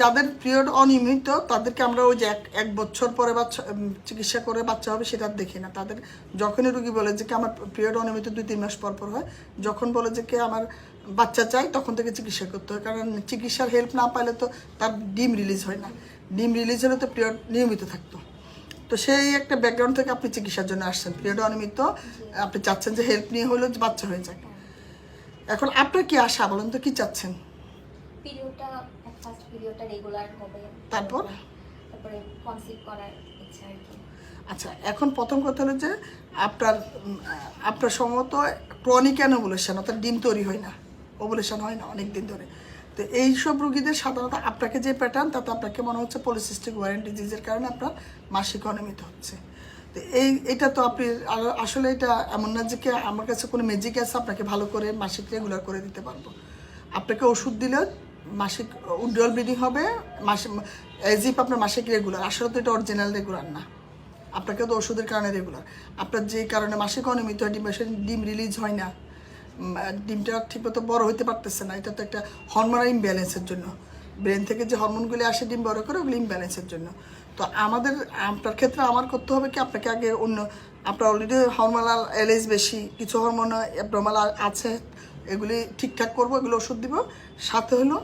যাদের পিরিয়ড অনিয়মিত, তাদেরকে আমরা ওই যে এক এক বছর পরে বাচ্চা চিকিৎসা করে বাচ্চা হবে সেটা দেখি না। তাদের যখনই রুগী বলে যে কি আমার পিরিয়ড অনিয়মিত দুই, তিন মাস পর পর হয়, যখন বলে যে কি আমার বাচ্চা চাই, তখন থেকে চিকিৎসা করতে হয়। কারণ চিকিৎসার হেল্প না পাইলে তো তার ডিম রিলিজ হয় না। ডিম রিলিজ হলে তো পিরিয়ড নিয়মিত থাকতো। তো সেই একটা ব্যাকগ্রাউন্ড থেকে আপনি চিকিৎসার জন্য আসছেন। পিরিয়ড অনিয়মিত, আপনি চাচ্ছেন যে হেল্প নিয়ে হলেও বাচ্চা হয়ে যাক। এখন আপনার কি আশা বলেন তো, কি চাচ্ছেন? পিরিয়ডটা ফার্স্ট পিরিয়ডটা রেগুলার হবে। তারপর? তারপরে কনসিভ করার ইচ্ছা আর কি। আচ্ছা এখন প্রথম কথা হলো যে আপনার আপনার সম্ভবত ক্রনিক অ্যানোবুলেশন অর্থাৎ ডিম তৈরি হয় না। ওবুলেশন হয় না অনেক দিন ধরে। তো এই সব রুগীদের সাধারণত আপনাকে যে প্যাটার্ন তাতে আপনাকে মনে হচ্ছে পলিসিস্টিক ওয়ারেন্ট ডিজিজের কারণে আপনার মাসিক অনিয়মিত হচ্ছে। তো এই এটা তো আপনি আসলে এটা এমন না যে কি আমার কাছে কোনো ম্যাজিক আছে আপনাকে ভালো করে মাসিক রেগুলার করে দিতে পারব। আপনাকে ওষুধ দিলে মাসিক উড্রল ব্লিডিং হবে মাসিক এজিপ আপনার মাসিক রেগুলার আসলে তো এটা অরিজিনাল রেগুলার না। আপনাকে তো ওষুধের কারণে রেগুলার আপনার যে কারণে মাসিক অনিয়মিত হয়, ডিম ডিম রিলিজ হয় না ডিমটা ঠিকমতো বড় হতে পারতেছে না, এটা তো একটা হরমোনাল ইমব্যালেন্সের জন্য। ব্রেন থেকে যে হরমোনগুলি আসে, ডিম বড় করে, ওগুলো ইমব্যালেন্সের জন্য। তো আমাদের, আপনার ক্ষেত্রে আমার করতে হবে কি, আপনাকে আগে অন্য, আপনার অলরেডি হরমোনাল এলএস বেশি, কিছু হরমোন অ্যাবনর্মাল আছে, এগুলি ঠিকঠাক করব, এগুলো ওষুধ দিব। সাথে হলো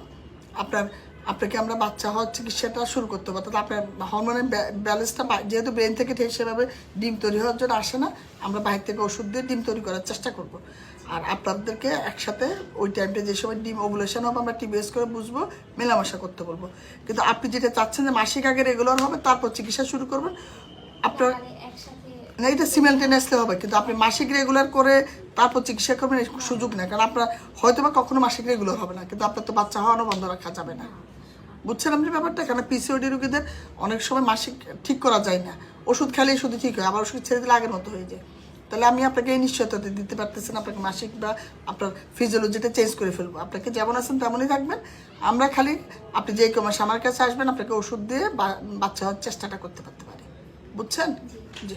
আপনার, আপনাকে আমরা বাচ্চা হওয়ার চিকিৎসাটা শুরু করতে পারব তাহলে আপনার হরমোনের ব্যালেন্সটা যেহেতু ব্রেন থেকে ঠিক সেভাবে ডিম তৈরি হওয়ার জন্য আসে না, আমরা বাইরে থেকে ওষুধ দিয়ে ডিম তৈরি করার চেষ্টা করব। আর আপনাদেরকে একসাথে ওই টাইমটা যে সময় ডিম ওভুলেশন হবে, আমরা টিবিএস করে বুঝব, মেলামেশা করতে বলব। কিন্তু আপনি যেটা চাচ্ছেন যে মাসিক আগে রেগুলার হবে, তারপর চিকিৎসা শুরু করবেন, আপনার না, এটা সিমেন্টেনিয়াসলি হবে, কিন্তু আপনি মাসিক রেগুলার করে তারপর চিকিৎসা করবেন সুযোগ নেই, কারণ আপনার হয়তো বা কখনো মাসিক রেগুলার হবে না, কিন্তু আপনার তো বাচ্চা হওয়ানো বন্ধ রাখা যাবে না। বুঝছেন আপনি ব্যাপারটা? কারণ পিসিওডি রোগীদের অনেক সময় মাসিক ঠিক করা যায় না, ওষুধ খেলেই শুধু ঠিক হয়, আবার ওষুধ ছেড়ে দিলে আগের মতো হয়ে যায়। তাহলে আমি আপনাকে এই নিশ্চয়তা দিতে পারতেছি না, আপনাকে মাসিক বা আপনার ফিজিওলজিটা চেঞ্জ করে ফেলব। আপনাকে যেমন আছেন তেমনই থাকবেন। আমরা খালি আপনি যে কেউ মাসে আমার কাছে আসবেন, আপনাকে ওষুধ দিয়ে বাচ্চা হওয়ার চেষ্টাটা করতে পারতে পারি। বুঝছেন? জি।